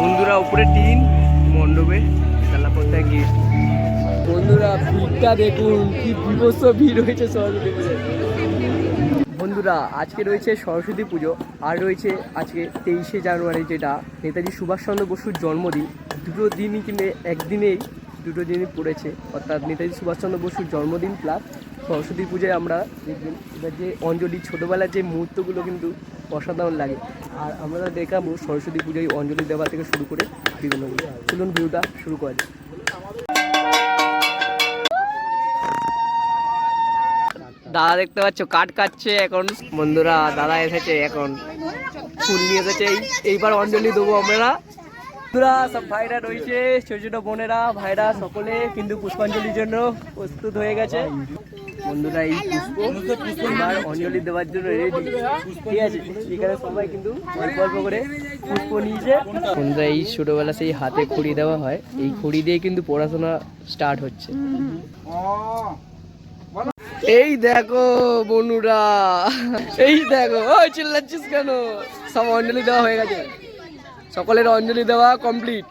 বন্ধুরা, উপরে টিন মণ্ডপে গেট বন্ধুরা, ভিড়টা দেখুন, কি বিভৎস ভিড় হয়েছে সরস্বতী বন্ধুরা, আজকে রয়েছে সরস্বতী পুজো, আর রয়েছে আজকে তেইশে জানুয়ারি, যেটা নেতাজি সুভাষচন্দ্র বসুর জন্মদিন। দুটো দিনই কিনে, একদিনেই দুটো দিনই পড়েছে। অর্থাৎ নেতাজি সুভাষচন্দ্র বসুর জন্মদিন, প্লাস সরস্বতী পুজোয় আমরা যে অঞ্জলি, ছোটোবেলার যে মুহূর্তগুলো কিন্তু অসাধারণ লাগে। আর আমরা দেখাবো সরস্বতী পুজোয় অঞ্জলি দেওয়া থেকে শুরু করে বিভিন্ন চলুন ভিউটা শুরু করা। দাদা দেখতে পাচ্ছ কাট কাটছে এখন। বন্ধুরা, দাদা এসেছে এখন। ফুল নিয়ে এসেছে। এইবার অঞ্জলি দেবো আমরা। বন্ধুরা, সব ভাইরা রয়েছে, ছোট ছোট বোনেরা, ভাইরা সকলে কিন্তু পুষ্পাঞ্জলির জন্য প্রস্তুত হয়ে গেছে। বন্ধুরা এই পুষ্প এবার অঞ্জলি দেওয়ার জন্য রেডি ঠিক আছে এখানে সবাই কিন্তু অল্প অল্প করে পুষ্প নিয়েছে। বন্ধুরা এই ছোটবেলা সেই হাতে খড়ি দেওয়া হয়। এই খড়ি দিয়ে কিন্তু পড়াশোনা স্টার্ট হচ্ছে। এই দেখো বনুরা এই দেখো ওই চিল্লাচ্ছিস কেন? সব অঞ্জলি দেওয়া হয়ে গেছে। সকলের অঞ্জলি দেওয়া কমপ্লিট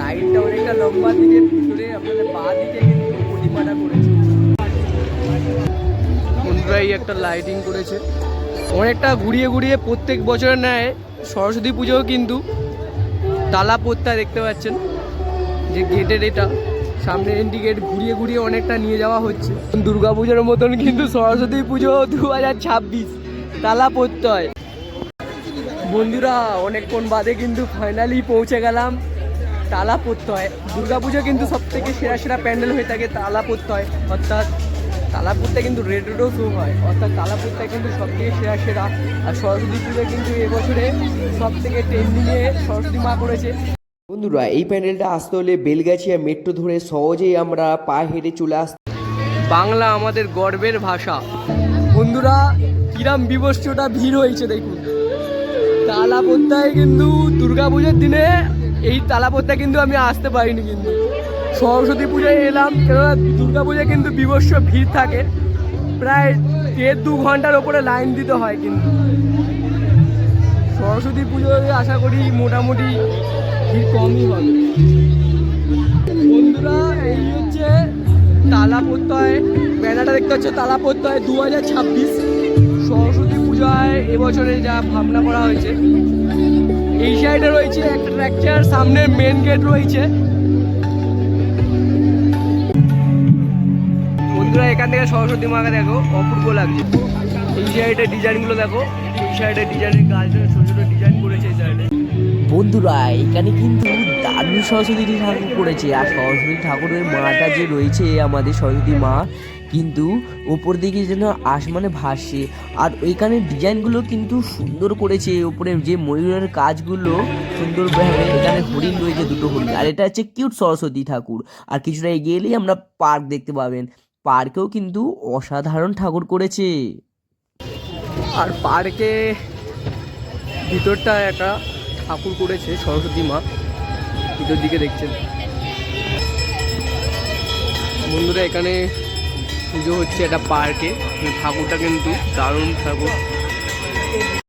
লাইটটা অনেকটা লম্বা দিকে ভিতরে আপনাদের পা দিকে কিন্তু প্রতিমাটা করেছে। এই একটা লাইটিং করেছে। অনেকটা ঘুরিয়ে ঘুরিয়ে প্রত্যেক বছরের ন্যায় সরস্বতী পুজোও কিন্তু তালা পোত্তা দেখতে পাচ্ছেন, যে গেটের এটা। সামনে এন্ট্রি গেট ঘুরিয়ে ঘুরিয়ে অনেকটা নিয়ে যাওয়া হচ্ছে। দুর্গা পুজোর মতন কিন্তু সরস্বতী পুজো দু হাজার ছাব্বিশ, তালা পড়তে হয় বন্ধুরা, অনেকক্ষণ বাদে কিন্তু ফাইনালি পৌঁছে গেলাম তালা পড়তে হয় দুর্গা পুজো কিন্তু সব থেকে সেরা সেরা প্যান্ডেল হয়ে থাকে তালা পড়তে হয় অর্থাৎ তালাপুরটা কিন্তু রেড রোডও শো হয়। অর্থাৎ তালাপুরটা কিন্তু সব থেকে সেরা সেরা। আর সরস্বতী পুজো কিন্তু এবছরে সব থেকে ট্রেন্ডিংয়ে সরস্বতী মা করেছে। বন্ধুরা এই প্যান্ডেলটা আসতে হলে বেলগাছিয়া মেট্রো ধরে সহজেই আমরা পা হেঁটে চলে আস বাংলা আমাদের গর্বের ভাষা। বন্ধুরা কিরাম বিবস্ত্রটা ভিড় হয়েছে দেখুন। তালাপত্তায় কিন্তু দুর্গা পুজোর দিনে এই তালাপত্তা কিন্তু আমি আসতে পারিনি কিন্তু। সরস্বতী পুজোয় এলাম। কেননা দুর্গা পুজোয় কিন্তু বিবস্ব ভিড় থাকে। প্রায় দেড় দু ঘণ্টার ওপরে লাইন দিতে হয় কিন্তু। সরস্বতী পুজোয় আশা করি মোটামুটি ভিড় কমই হবে। বন্ধুরা, এই হচ্ছে তালা পড়তে হয় ব্যানারটা দেখতে হচ্ছে তালা পড়তে হয় দু হাজার ছাব্বিশ। সরস্বতী পূজায় এবছরে যা ভাবনা করা হয়েছে। এই সাইডে রয়েছে একটা ট্র্যাকচার সামনে মেন গেট রয়েছে। বন্ধুরা, এখান থেকে সরস্বতী মাকে দেখো, অপূর্ব লাগছে। এই সাইডে ডিজাইনগুলো দেখো, এই সাইডে ডিজাইনের গাছ ছোট ছোট ডিজাইন করেছে এই সাইডে বন্ধুরা, এখানে কিন্তু দারুণ সরস্বতী ঠাকুর করেছে, আর সরস্বতী ঠাকুরের মাটা যে রয়েছে আমাদের সরস্বতী মা, কিন্তু ওপর দিকে যেন আসমানে ভাসছে। আর ওইখানে ডিজাইনগুলো কিন্তু সুন্দর করেছে, ওপরে যে ময়ূরের কাজগুলো সুন্দরভাবে এখানে হরিণ রয়েছে দুটো হরিণ, আর এটা হচ্ছে কিউট সরস্বতী ঠাকুর। আর কিছুটা এগিয়ে এলেই আমরা পার্ক দেখতে পাবেন। পার্কেও কিন্তু অসাধারণ ঠাকুর করেছে। আর পার্কে ভিতরটা একটা ঠাকুর করেছে সরস্বতী মা। ভিতর দিকে দেখছেন। বন্ধুরা, এখানে পুজো হচ্ছে একটা পার্কে। ঠাকুরটা কিন্তু দারুণ ঠাকুর।